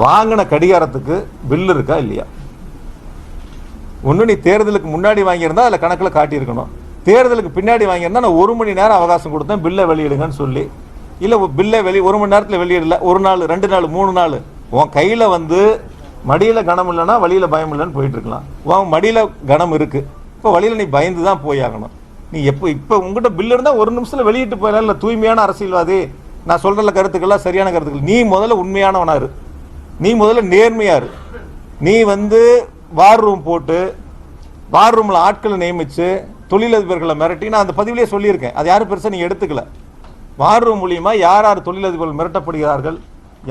வாங்கின கடிகாரத்துக்கு பில் இருக்கா இல்லையா? ஒன்று நீ தேர்தலுக்கு முன்னாடி வாங்கியிருந்தா அதில் கணக்கில் காட்டியிருக்கணும். தேர்தலுக்கு பின்னாடி வாங்கியிருந்தா நான் ஒரு மணி நேரம் அவகாசம் கொடுத்தேன் பில்லை வெளியிடுங்கன்னு சொல்லி. இல்லை பில்லை வெளி ஒரு மணி நேரத்தில் வெளியிடல. ஒரு நாள் ரெண்டு நாள் மூணு நாள். உன் கையில் வந்து மடியில் கனம் இல்லைன்னா வழியில் பயம் இல்லைன்னு போயிட்டுருக்கலாம் உன் மடியில் கனம் இருக்குது இப்போ வழியில் நீ பயந்து தான் போயாகணும். நீ எப்போ இப்போ உங்ககிட்ட பில் இருந்தால் ஒரு நிமிஷத்தில் வெளியிட்டு போயிடலாம். இல்லை தூய்மையான அரசியல்வாதி. நான் சொல்கிற கருத்துக்கள்லாம் சரியான கருத்துக்கள். நீ முதல்ல உண்மையானவனா இரு. நீ முதல்ல நேர்மையா இரு. நீ வந்து வார் ரூம் போட்டு வார் ரூமில் ஆட்களை நியமித்து தொழிலதிபர்களை மிரட்டி நான் அந்த பதிவிலே சொல்லியிருக்கேன். அது யாரும் பெருசாக நீங்கள் எடுத்துக்கல. வார் ரூம் மூலியமா யார் யார் தொழிலதிபர்கள் மிரட்டப்படுகிறார்கள்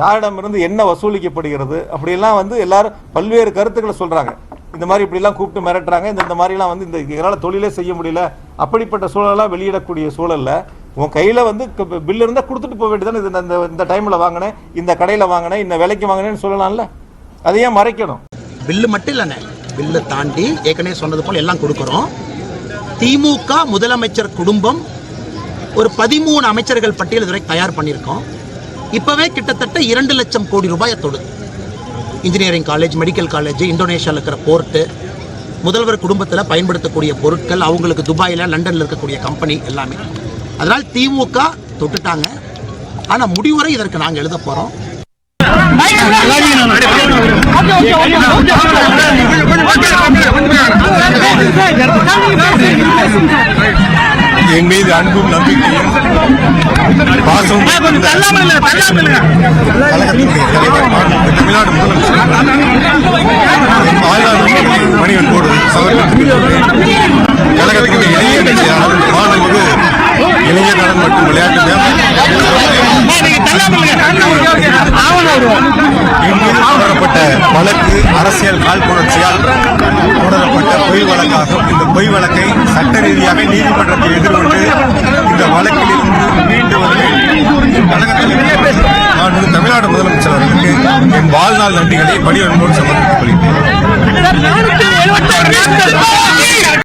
யாரிடமிருந்து என்ன வசூலிக்கப்படுகிறது அப்படியெல்லாம் வந்து எல்லாரும் பல்வேறு கருத்துக்களை சொல்கிறாங்க இந்த மாதிரி இப்படிலாம் கூப்பிட்டு மிரட்டுறாங்க இந்த இந்த மாதிரிலாம் வந்து இந்த இதனால் தொழிலே செய்ய முடியல அப்படிப்பட்ட சூழலெல்லாம் வெளியிடக்கூடிய சூழல்ல உன் கையில் வந்து பில் இருந்தால் கொடுத்துட்டு போக வேண்டியதானே இது இந்த இந்த டைமில் வாங்கினேன் இந்த கடையில் வாங்கினேன் இந்த விலைக்கு வாங்கினேன்னு சொல்லலாம்ல. அதை ஏன் மறைக்கணும்? பில்லு மட்டும் இல்லைண்ணே. பில்லை தாண்டி ஏற்கனவே சொன்னது போல் எல்லாம் கொடுக்குறோம். திமுக முதலமைச்சர் குடும்பம் ஒரு பதிமூணு அமைச்சர்கள் பட்டியல் இதுவரை தயார் பண்ணியிருக்கோம். இப்போவே கிட்டத்தட்ட இரண்டு லட்சம் கோடி ரூபாயை தொடுது இன்ஜினியரிங் காலேஜ் மெடிக்கல் காலேஜ் இந்தோனேஷியாவில் இருக்கிற போர்ட்டு முதல்வர் குடும்பத்தில் பயன்படுத்தக்கூடிய பொருட்கள் அவங்களுக்கு துபாயில் லண்டனில் இருக்கக்கூடிய கம்பெனி எல்லாமே. அதனால் திமுக தொட்டுட்டாங்க. ஆனால் முடிவுரை இதற்கு நாங்கள் எழுத போகிறோம் என் மீது அன்பும் நம்பிக்கையும் பாசமும் தமிழ்நாடு முதலமைச்சர். தொடரப்பட்ட வழக்கு அரசியல் காழ்ப்புணர்ச்சியால் தொடரப்பட்ட பொய் வழக்காகும் இந்த பொய் வழக்கை சட்ட ரீதியாக நீதிமன்றத்தை எதிர்கொண்டு இந்த வழக்கில் இருந்து மீண்டு வந்து கழகத்தில் நான் தமிழ்நாடு முதலமைச்சர் அவர்களுக்கு என் வாழ்நாள் நன்றிகளை பணியன்போடு சமர்ப்பித்துக் கொள்கிறேன்.